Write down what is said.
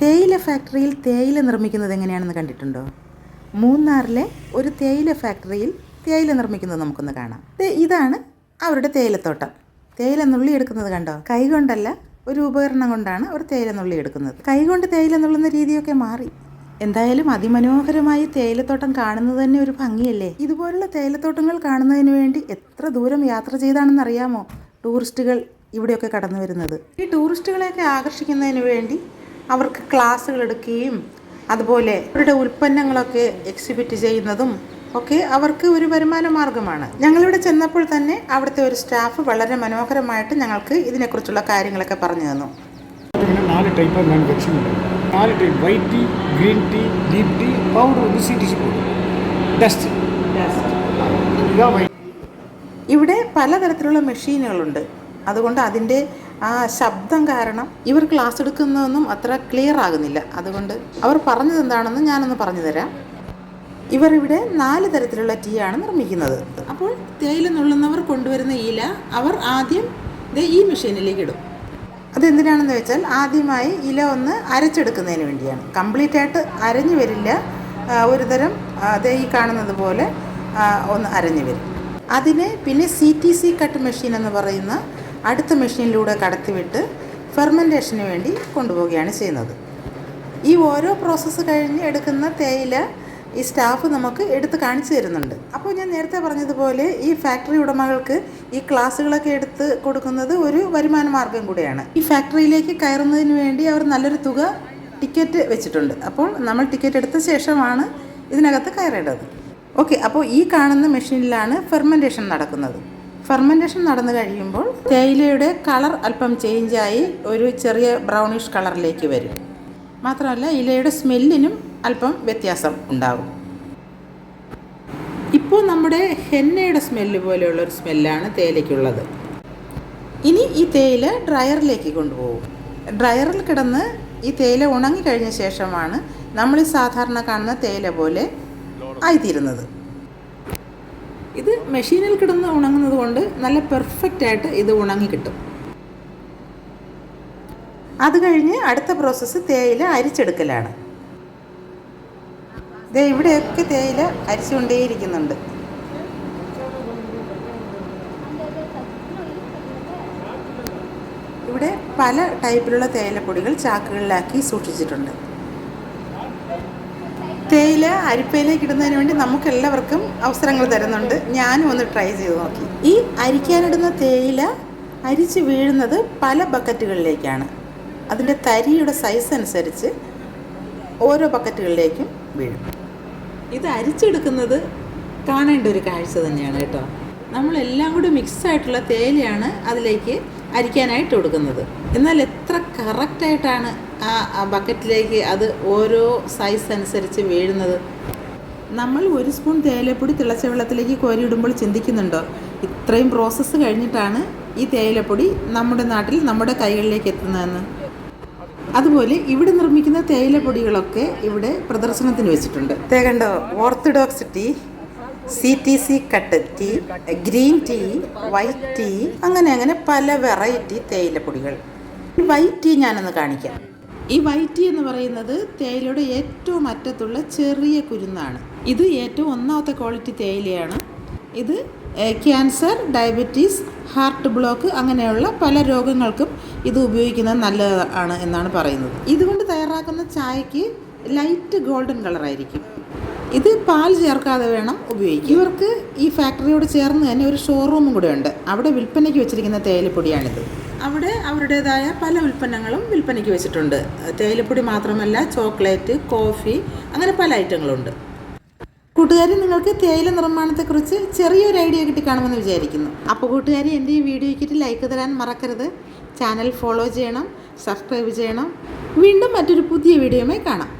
തേയില ഫാക്ടറിയിൽ തേയില നിർമ്മിക്കുന്നത് എങ്ങനെയാണെന്ന് കണ്ടിട്ടുണ്ടോ? മൂന്നാറിലെ ഒരു തേയില ഫാക്ടറിയിൽ തേയില നിർമ്മിക്കുന്നത് നമുക്കൊന്ന് കാണാം. ഇതാണ് അവരുടെ തേയിലത്തോട്ടം. തേയില നുള്ളി എടുക്കുന്നത് കണ്ടോ? കൈകൊണ്ടല്ല ഒരു ഉപകരണം കൊണ്ടാണ് അവർ തേയില നുള്ളി എടുക്കുന്നത്. കൈകൊണ്ട് തേയില നുള്ളുന്ന രീതിയൊക്കെ മാറി. എന്തായാലും അതിമനോഹരമായി തേയിലത്തോട്ടം കാണുന്നത് തന്നെ ഒരു ഭംഗിയല്ലേ? ഇതുപോലുള്ള തേയിലത്തോട്ടങ്ങൾ കാണുന്നതിന് വേണ്ടി എത്ര ദൂരം യാത്ര ചെയ്താണെന്ന് അറിയാമോ ടൂറിസ്റ്റുകൾ ഇവിടെയൊക്കെ കടന്നു വരുന്നത് ഈ ടൂറിസ്റ്റുകളെയൊക്കെ ആകർഷിക്കുന്നതിന് വേണ്ടി അവർക്ക് ക്ലാസ്സുകൾ എടുക്കുകയും അതുപോലെ അവരുടെ ഉൽപ്പന്നങ്ങളൊക്കെ എക്സിബിറ്റ് ചെയ്യുന്നതും ഒക്കെ അവർക്ക് ഒരു വരുമാന മാർഗമാണ് ഞങ്ങളിവിടെ ചെന്നപ്പോൾ തന്നെ അവിടുത്തെ ഒരു സ്റ്റാഫ് വളരെ മനോഹരമായിട്ട് ഞങ്ങൾക്ക് ഇതിനെക്കുറിച്ചുള്ള കാര്യങ്ങളൊക്കെ പറഞ്ഞു തന്നു. നാല് ടൈപ്പ് ഉണ്ട് നാല് type white tea green tea deep tea powder dust ഇവിടെ പലതരത്തിലുള്ള മെഷീനുകളുണ്ട് അതുകൊണ്ട് അതിന്റെ ആ ശബ്ദം കാരണം ഇവർ ക്ലാസ് എടുക്കുന്നതൊന്നും അത്ര ക്ലിയർ ആകുന്നില്ല. അതുകൊണ്ട് അവർ പറഞ്ഞത് എന്താണെന്ന് ഞാനൊന്ന് പറഞ്ഞു തരാം. ഇവർ ഇവിടെ നാല് തരത്തിലുള്ള ടീ ആണ് നിർമ്മിക്കുന്നത്. അപ്പോൾ തേയില നുള്ളുന്നവർ കൊണ്ടുവരുന്ന ഇല അവർ ആദ്യം ഈ മെഷീനിലേക്ക് ഇടും. അതെന്തിനാണെന്ന് വെച്ചാൽ ആദ്യമായി ഇല ഒന്ന് അരച്ചെടുക്കുന്നതിന് വേണ്ടിയാണ്. കംപ്ലീറ്റ് ആയിട്ട് അരഞ്ഞു വരില്ല. ഒരുതരം ദേ ഈ കാണുന്നത് പോലെ ഒന്ന് അരഞ്ഞു വരും. അതിനെ പിന്നെ C T C cut machine എന്ന് പറയുന്ന അടുത്ത മെഷീനിലൂടെ കടത്തിവിട്ട് ഫെർമെന്റേഷന് വേണ്ടി കൊണ്ടുപോവുകയാണ് ചെയ്യുന്നത്. ഈ ഓരോ പ്രോസസ്സ് കഴിഞ്ഞ് എടുക്കുന്ന തേയില ഈ സ്റ്റാഫ് നമുക്ക് എടുത്ത് കാണിച്ചു തരുന്നുണ്ട്. അപ്പോൾ ഞാൻ നേരത്തെ പറഞ്ഞതുപോലെ ഈ ഫാക്ടറി ഉടമകൾക്ക് ഈ ക്ലാസ്സുകളൊക്കെ എടുത്ത് കൊടുക്കുന്നത് ഒരു വരുമാന മാർഗം കൂടിയാണ്. ഈ ഫാക്ടറിയിലേക്ക് കയറുന്നതിന് വേണ്ടി അവർ നല്ലൊരു തുക ടിക്കറ്റ് വെച്ചിട്ടുണ്ട്. അപ്പോൾ നമ്മൾ ടിക്കറ്റ് എടുത്ത ശേഷമാണ് ഇതിനകത്ത് കയറേണ്ടത്. ഓക്കെ അപ്പോൾ ഈ കാണുന്ന മെഷീനിലാണ് ഫെർമെന്റേഷൻ നടക്കുന്നത്. ഫെർമെന്റേഷൻ നടന്നു കഴിയുമ്പോൾ തേയിലയുടെ കളർ അല്പം ചേഞ്ചായി ഒരു ചെറിയ ബ്രൗണിഷ് കളറിലേക്ക് വരും. മാത്രമല്ല ഇലയുടെ സ്മെല്ലിനും അല്പം വ്യത്യാസം ഉണ്ടാകും ഇപ്പോൾ നമ്മുടെ ഹെന്നയുടെ സ്മെല്ല് പോലെയുള്ള ഒരു സ്മെല്ലാണ് തേയിലയ്ക്കുള്ളത്. ഇനി ഈ തേയില ഡ്രയറിലേക്ക് കൊണ്ടുപോകും. ഡ്രയറിൽ കിടന്ന് ഈ തേയില ഉണങ്ങിക്കഴിഞ്ഞ ശേഷമാണ് നമ്മൾ സാധാരണ കാണുന്ന തേയില പോലെ ആയിത്തീരുന്നത്. ഇത് മെഷീനിൽ കിടന്ന് ഉണങ്ങുന്നത് കൊണ്ട് നല്ല പെർഫെക്റ്റ് ആയിട്ട് ഇത് ഉണങ്ങി കിട്ടും. അത് കഴിഞ്ഞ് അടുത്ത പ്രോസസ്സ് തേയില അരിച്ചെടുക്കലാണ്. ദേ ഇവിടെയൊക്കെ തേയില അരിച്ചുകൊണ്ടേയിരിക്കുന്നുണ്ട്. ഇവിടെ പല ടൈപ്പിലുള്ള തേയിലപ്പൊടികൾ ചാക്കുകളിലാക്കി സൂക്ഷിച്ചിട്ടുണ്ട്. തേയില അരിപ്പയിലേക്ക് ഇടുന്നതിന് വേണ്ടി നമുക്ക് എല്ലാവർക്കും അവസരങ്ങൾ തരുന്നുണ്ട്. ഞാനും ഒന്ന് ട്രൈ ചെയ്ത് നോക്കി. ഈ അരിക്കാനിടുന്ന തേയില അരിച്ച് വീഴുന്നത് പല ബക്കറ്റുകളിലേക്കാണ്. അതിന്റെ തരിയുടെ സൈസ് അനുസരിച്ച് ഓരോ ബക്കറ്റുകളിലേക്കും വീഴും. ഇത് അരിച്ചെടുക്കുന്നത് കാണേണ്ട ഒരു കാഴ്ച തന്നെയാണ് കേട്ടോ. നമ്മളെല്ലാം കൂടി മിക്സ് ആയിട്ടുള്ള തേയിലയാണ് അതിലേക്ക് അരിക്കാനായിട്ട് കൊടുക്കുന്നത്. എന്നാൽ എത്ര കറക്റ്റായിട്ടാണ് ആ ബക്കറ്റിലേക്ക് അത് ഓരോ സൈസ് അനുസരിച്ച് വീഴുന്നത്? നമ്മൾ ഒരു സ്പൂൺ തേയിലപ്പൊടി തിളച്ച വെള്ളത്തിലേക്ക് കോരിയിടുമ്പോൾ ചിന്തിക്കുന്നുണ്ടോ? ഇത്രയും പ്രോസസ്സ് കഴിഞ്ഞിട്ടാണ് ഈ തേയിലപ്പൊടി നമ്മുടെ നാട്ടിൽ നമ്മുടെ കൈകളിലേക്ക് എത്തുന്നതെന്ന്. അതുപോലെ ഇവിടെ നിർമ്മിക്കുന്ന തേയിലപ്പൊടികളൊക്കെ ഇവിടെ പ്രദർശനത്തിന് വെച്ചിട്ടുണ്ട്. തേകണ്ടോ ഓർത്തഡോക്സിറ്റി C T C cut tea green tea white tea അങ്ങനെ അങ്ങനെ പല വെറൈറ്റി തേയിലപ്പൊടികൾ വൈറ്റ് ടീ ഞാനൊന്ന് കാണിക്കാം. ഈ വൈറ്റ് ടീ എന്ന് പറയുന്നത് തേയിലയുടെ ഏറ്റവും അറ്റത്തുള്ള ചെറിയ കുരുന്നാണ്. ഇത് ഏറ്റവും ഒന്നാമത്തെ ക്വാളിറ്റി തേയിലയാണ്. ഇത് ക്യാൻസർ ഡയബറ്റീസ് ഹാർട്ട് ബ്ലോക്ക് അങ്ങനെയുള്ള പല രോഗങ്ങൾക്കും ഇത് ഉപയോഗിക്കുന്നത് നല്ലതാണ് എന്നാണ് പറയുന്നത്. ഇതുകൊണ്ട് തയ്യാറാക്കുന്ന ചായക്ക് ലൈറ്റ് ഗോൾഡൻ കളറായിരിക്കും. ഇത് പാൽ ചേർക്കാതെ വേണം ഉപയോഗിക്കുക ഇവർക്ക് ഈ ഫാക്ടറിയോട് ചേർന്ന് തന്നെ ഒരു ഷോറൂമും കൂടെ ഉണ്ട്. അവിടെ വിൽപ്പനയ്ക്ക് വെച്ചിരിക്കുന്ന തേയിലപ്പൊടിയാണിത്. അവിടെ അവരുടേതായ പല ഉൽപ്പന്നങ്ങളും വിൽപ്പനയ്ക്ക് വെച്ചിട്ടുണ്ട്. തേയിലപ്പൊടി മാത്രമല്ല ചോക്ലേറ്റ് കോഫി അങ്ങനെ പല ഐറ്റങ്ങളുണ്ട്. കൂട്ടുകാരി നിങ്ങൾക്ക് തേയില നിർമ്മാണത്തെക്കുറിച്ച് ചെറിയൊരു ഐഡിയ കിട്ടി കാണുമെന്ന് വിചാരിക്കുന്നു. അപ്പോൾ കൂട്ടുകാരി എന്റെ ഈ വീഡിയോയ്ക്കിട്ട് ലൈക്ക് തരാൻ മറക്കരുത്. ചാനൽ ഫോളോ ചെയ്യണം സബ്സ്ക്രൈബ് ചെയ്യണം. വീണ്ടും മറ്റൊരു പുതിയ വീഡിയോയുമായി കാണാം.